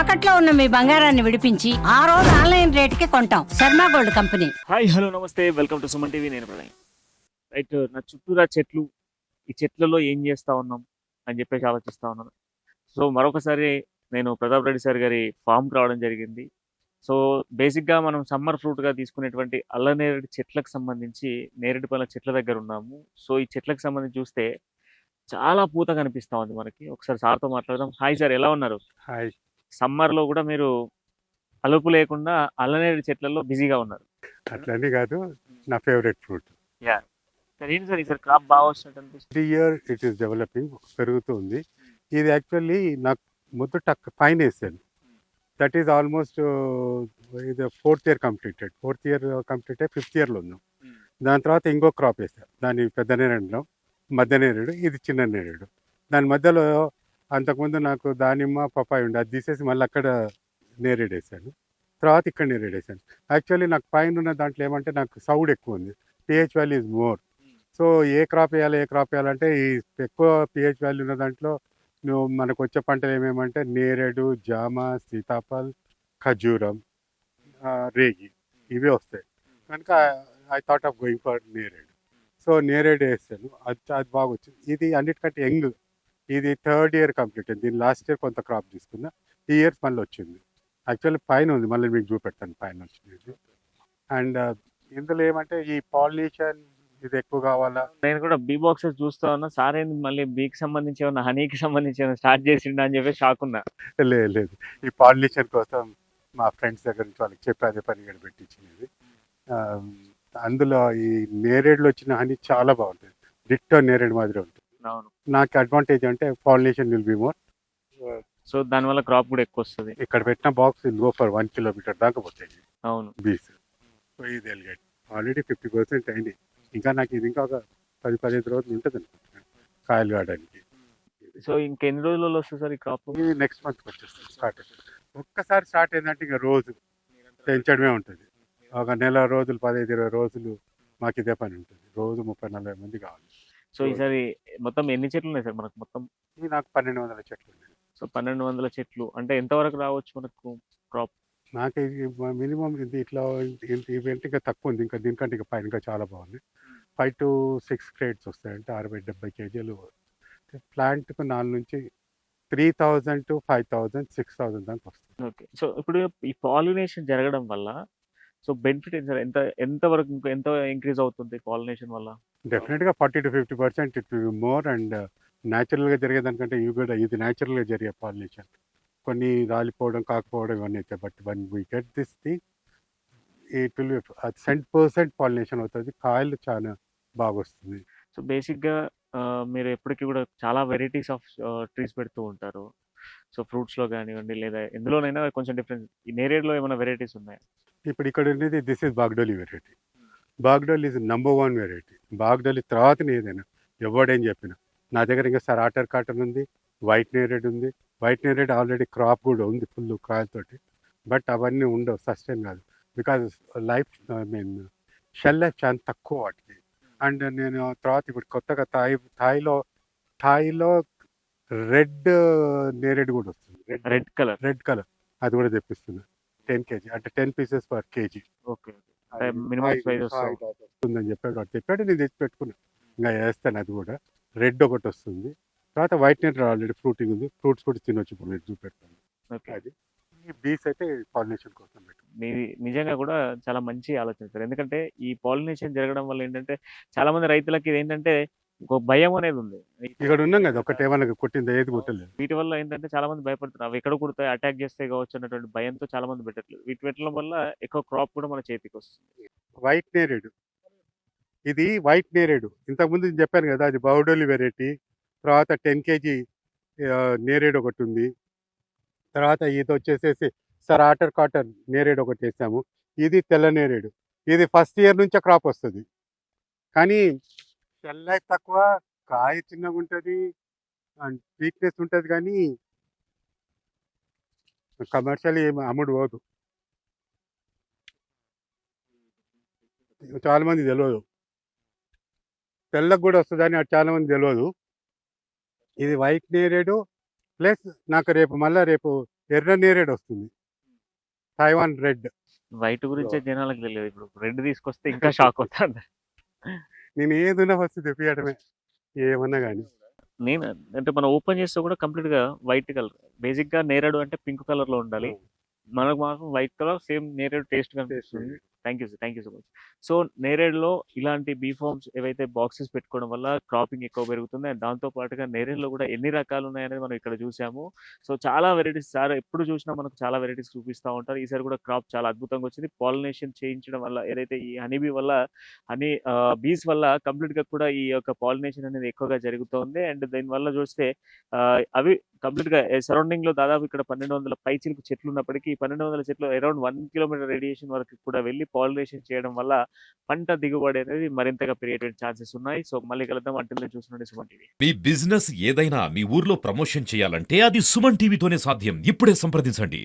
తాకట్లో ఉన్న మీ బంగారాన్ని విడిపించి ఆ రోజు ఆన్లైన్ రేటుకి కొంటాం. Sharma gold company. Hi hello నమస్తే. Welcome to Suman TV. నేను ప్రణయ్ రైట్ నా చుట్టూరా చెట్లు ఈ చెట్లలో ఏం చేస్తా ఉన్నాం అని చెప్పేసి ఆలోచిస్తా ఉన్నాను. సో మరొకసారి నేను ప్రతాప్ రెడ్డి సార్ గారి ఫామ్కి రావడం జరిగింది. సో బేసిక్గా మనం సమ్మర్ ఫ్రూట్గా తీసుకునేటువంటి అల్లనేరేడు చెట్లకు సంబంధించి నేరేడు పళ్ళ చెట్ల దగ్గర ఉన్నాము. సో ఈ చెట్లకు సంబంధించి చూస్తే చాలా పూత కనిపిస్తా ఉంది మనకి. ఒకసారి సార్తో మాట్లాడదాం. హాయ్ సార్ ఎలా ఉన్నారు? హాయ్. సమ్మర్లో కూడా మీరు అలుపు లేకుండా అల్లనేరేడు చెట్లలో బిజీగా ఉన్నారు. అట్లనే కాదు నా ఫేవరెట్ ఫ్రూట్ సార్ ఏంటి సార్ ఈసారి క్రాప్ బాగా వచ్చినట్టు అనిపిస్తుంది? Three year it is developing పెరుగుతుంది. ఇది యాక్చువల్లీ నాకు మొదట పైన వేసాను. దట్ ఈస్ ఆల్మోస్ట్ ఇది fourth year completed fourth year complete అయ్యి ఫిఫ్త్ ఇయర్లో ఉన్నాం. దాని తర్వాత ఇంకో క్రాప్ వేసాను. దాని పెద్ద నేరేడులో మధ్య నేరేడు ఇది చిన్న నేరేడు. దాని మధ్యలో అంతకుముందు నాకు దానిమ్మ పప్పాయి ఉండే అది తీసేసి మళ్ళీ అక్కడ నేరేడు వేసాను తర్వాత ఇక్కడ నేరేడేశాను. యాక్చువల్లీ నాకు పైన ఉన్న దాంట్లో ఏమంటే నాకు సౌడ్ ఎక్కువ ఉంది. PH value is more so A crop వేయాలి ఏ క్రాప్ వేయాలంటే ఈ ఎక్కువ పిహెచ్ వాల్యూ ఉన్న దాంట్లో నువ్వు మనకు వచ్చే పంటలు ఏమేమంటే నేరేడు జామ సీతాఫల్ ఖజూరం రేగి ఇవే వస్తాయి. కనుక I thought of going for నేరేడు. సో నేరేడు వేస్తాను అది అది బాగా వచ్చింది. ఇది అన్నిటికంటే యంగ్ ఇది థర్డ్ ఇయర్ కంప్లీట్ అయింది. దీని లాస్ట్ ఇయర్ కొంత క్రాప్ తీసుకున్నా ఈ ఇయర్ మళ్ళీ వచ్చింది. యాక్చువల్లీ పైన ఉంది మళ్ళీ మీకు చూపెడతాను పైన వచ్చింది. అండ్ ఇందులో ఏమంటే ఈ పాలినేషన్ ఇది ఎక్కువ కావాలా? నేను కూడా బీ బాక్సెస్ చూస్తా ఉన్నా. సార్ ఏంది మళ్ళీ బీకి సంబంధించి ఏమన్నా హనీకి సంబంధించి ఏమన్నా స్టార్ట్ చేసిండా అని చెప్పి షాక్ ఉన్నా. లేదు లేదు. ఈ పాలినేషన్ కోసం మా ఫ్రెండ్స్ దగ్గర నుంచి వాళ్ళకి చెప్పి అదే పని ఇక్కడ పెట్టించినది. ఆ, అందులో ఈ నేరేడులో వచ్చిన హనీ చాలా బాగుంటుంది. డిట్టో నేరేడు మాదిరి ఉంటుంది. నాకు అడ్వాంటేజ్ అంటే pollination will be more so దానివల్ల క్రాప్ కూడా ఎక్కువ వస్తుంది. ఇక్కడ పెట్టిన box go for one kilometre దాకా పోతాయి. అవును. బీస్ సో ఇది ఎలిగేట్ ఆల్రెడీ ఫిఫ్టీ పర్సెంట్ అయింది. ఇంకా నాకు ఇది ఇంకా ఒక పది పదిహేను రోజులు ఉంటుంది అనుకుంటున్నాను. కాయలు కాయడానికి సో ఇంకెన్ని రోజులలో వస్తుంది సార్ ఈ క్రాప్ నెక్స్ట్ మంత్కి వచ్చేస్తుంది స్టార్ట్ ఒక్కసారి స్టార్ట్ అయిందంటే ఇంకా రోజు పెంచడమే ఉంటుంది. ఒక నెల రోజులు పదహైదు ఇరవై రోజులు మాకు ఇదే పని ఉంటుంది. రోజు ముప్పై నలభై మంది కావాలి. సో ఈసారి మొత్తం ఎన్ని చెట్లు ఉన్నాయి సార్ మనకు మొత్తం? నాకు పన్నెండు వందల చెట్లు ఉన్నాయి సో పన్నెండు వందల చెట్లు. అంటే ఎంతవరకు రావచ్చు మనకు క్రాప్? నాకు మినిమం ఇది ఇట్లా ఇంత ఈవెంట్ ఇంకా తక్కువ ఉంది. ఇంకా దీనికంటే ఇంకా పైన ఇంకా చాలా బాగుంది ఫైవ్ టు సిక్స్ క్రేట్స్ వస్తాయి అంటే అరవై డెబ్బై కేజీలు. ప్లాంట్కు నాలుగు నుంచి three thousand to five thousand six thousand దాకా వస్తుంది ఓకే. సో ఇప్పుడు ఈ పాలినేషన్ జరగడం వల్ల సో బెనిఫిట్ ఏంటి సార్? ఎంత ఎంత వరకు ఇంకా ఎంత ఇంక్రీజ్ అవుతుంది పాలినేషన్ వల్ల? డెఫినెట్గా forty to fifty percent it will more and న్యాచురల్గా జరిగేదానికంటే ఇవి కూడా ఇది న్యాచురల్గా జరిగే పాలినేషన్ కొన్ని రాలిపోవడం కాకపోవడం ఇవన్నీ అయితే but one we get this thing it will cent percent pollination అవుతుంది కాయలు చాలా బాగా వస్తుంది సో బేసిక్గా మీరు ఎప్పటికీ కూడా చాలా వెరైటీస్ ఆఫ్ ట్రీస్ పెడుతూ ఉంటారు. సో ఫ్రూట్స్లో కానివ్వండి లేదా ఎందులోనైనా కొంచెం డిఫరెన్స్ ఈ నేరేడ్లో ఏమైనా వెరైటీస్ ఉన్నాయా? ఇప్పుడు ఇక్కడ ఉండేది this is Bagdoli variety Bagdoli is number one variety Bagdoli తర్వాతనే ఏదైనా ఎవడేం చెప్పిన. నా దగ్గర ఇంకా సరాటర్ కాటన్ ఉంది వైట్ నేరేడ్ ఉంది. వైట్ నేరేడ్ ఆల్రెడీ క్రాప్ కూడా ఉంది ఫుల్ కాయలతోటి బట్ అవన్నీ ఉండవు సస్టైన్ కాదు. Because life I mean shelf life చాలా తక్కువ వాటికి. అండ్ నేను తర్వాత ఇప్పుడు కొత్తగా థాయ్ థాయిలో థాయిలో రెడ్ నేరేడ్ కూడా వస్తుంది. Red colour. Red colour. అది కూడా తెప్పిస్తున్నా. Ten K G. అంటే ten pieces per K G. Okay. వస్తుందని చెప్పాడు. వాడు చెప్పాడు నేను తెచ్చి పెట్టుకున్నా. ఇంకా వేస్తాను అది కూడా. రెడ్ ఒకటి వస్తుంది. తర్వాత వైట్ నెట్ ఆల్రెడీ ఫ్రూటింగ్ ఉంది. ఫ్రూట్స్ కూడా తినొచ్చు ఇప్పుడు. మీరు చూపెడతాను. ఓకే. అది. ఈ బీస్ అయితే పాలినేషన్ కోసం మీది నిజంగా కూడా చాలా మంచి ఆలోచన సార్. ఎందుకంటే ఈ పాలినేషన్ జరగడం వల్ల ఏంటంటే చాలా మంది రైతులకి ఇది ఏంటంటే ఒక భయం అనేది ఉంది. ఇక్కడ ఉన్నాం కదా ఒకటి ఏమన్నా కొట్టింది ఏది కొట్టలేదు. వీటి వల్ల ఏంటంటే చాలా మంది భయపడుతున్నారు. అవి ఎక్కడ కుడతాయి అటాక్ చేస్తే కావచ్చు అన్నటువంటి భయంతో చాలా మంది పెట్టట్లేదు. వీటి పెట్టడం వల్ల ఎక్కువ క్రాప్ కూడా మన చేతికి వస్తుంది. వైట్ నేరేడు ఇది వైట్ నేరేడు ఇంతకుముందు నేను చెప్పాను కదా అది బౌడోలి వెరైటీ తర్వాత టెన్ కేజీ నేరేడు ఒకటి ఉంది. తర్వాత ఇది వచ్చేసేసి సరాటర్ కాటన్ నేరేడు ఒకటి వేసాము. ఇది తెల్ల నేరేడు ఇది ఫస్ట్ ఇయర్ నుంచే క్రాప్ వస్తుంది. కానీ షెల్ లైఫ్ తక్కువ కాయ చిన్నగా ఉంటుంది అండ్ వీక్నెస్ ఉంటుంది కానీ కమర్షియల్ ఏమి అమ్ముడు పోదు. చాలా మంది తెలియదు తెల్లకి కూడా వస్తుందని అది చాలా మంది తెలియదు ఇది వైట్ నేరేడు ప్లస్ నాకు రేపు మళ్ళీ రేపు ఎర్ర నేరేడు వస్తుంది. తైవాన్ రెడ్ వైట్ గురించే జనాలకు తెలియదు ఇప్పుడు. రెడ్ తీసుకొస్తే ఇంకా షాక్ అవుతాను నేను ఏదున్నా ఫస్ట్ తెప్పియడమే ఏమన్నా కానీ నేను అంటే మనం ఓపెన్ చేస్తే కూడా కంప్లీట్గా వైట్ కలర్ బేసిక్గా నేరేడు అంటే పింక్ కలర్లో ఉండాలి. మనకు మాత్రం వైట్ కలర్ సేమ్ నేరేడు టేస్ట్ కనిపిస్తుంది. Thank you sir thank you so much so నేరేడులో ఇలాంటి బీ ఫార్మ్స్ ఏవైతే బాక్సెస్ పెట్టుకోవడం వల్ల క్రాపింగ్ ఎక్కువ పెరుగుతుంది. అండ్ దాంతో పాటుగా నేరేడులో కూడా ఎన్ని రకాలు ఉన్నాయనేది మనం ఇక్కడ చూసాము. సో చాలా వెరైటీస్ సార్ ఎప్పుడు చూసినా మనకు చాలా వెరైటీస్ చూపిస్తూ ఉంటారు. ఈసారి కూడా క్రాప్ చాలా అద్భుతంగా వచ్చింది. పాలినేషన్ చేయించడం వల్ల ఏదైతే ఈ హనీబీ వల్ల హనీ బీస్ వల్ల కంప్లీట్గా కూడా ఈ యొక్క పాలినేషన్ అనేది ఎక్కువగా జరుగుతుంది. అండ్ దీని వల్ల చూస్తే అవి కంప్లీట్గా సరౌండింగ్లో దాదాపు ఇక్కడ పన్నెండు వందల పైచిలకు చెట్లు ఉన్నప్పటికీ పన్నెండు వందల చెట్లు అరౌండ్ వన్ కిలోమీటర్ రేడియేషన్ వరకు కూడా వెళ్ళి పాలినేషన్ చేయడం వల్ల పంట దిగుబడి అనేది మరింతగా పెరిగేటువంటి ఛాన్సెస్ ఉన్నాయి. సో మళ్ళీ కలుద్దాం. అంటే చూస్తున్నాండి సుమన్ టీవీ. మీ బిజినెస్ ఏదైనా మీ ఊర్లో ప్రమోషన్ చేయాలంటే అది సుమన్ టీవీతోనే సాధ్యం. ఇప్పుడే సంప్రదించండి.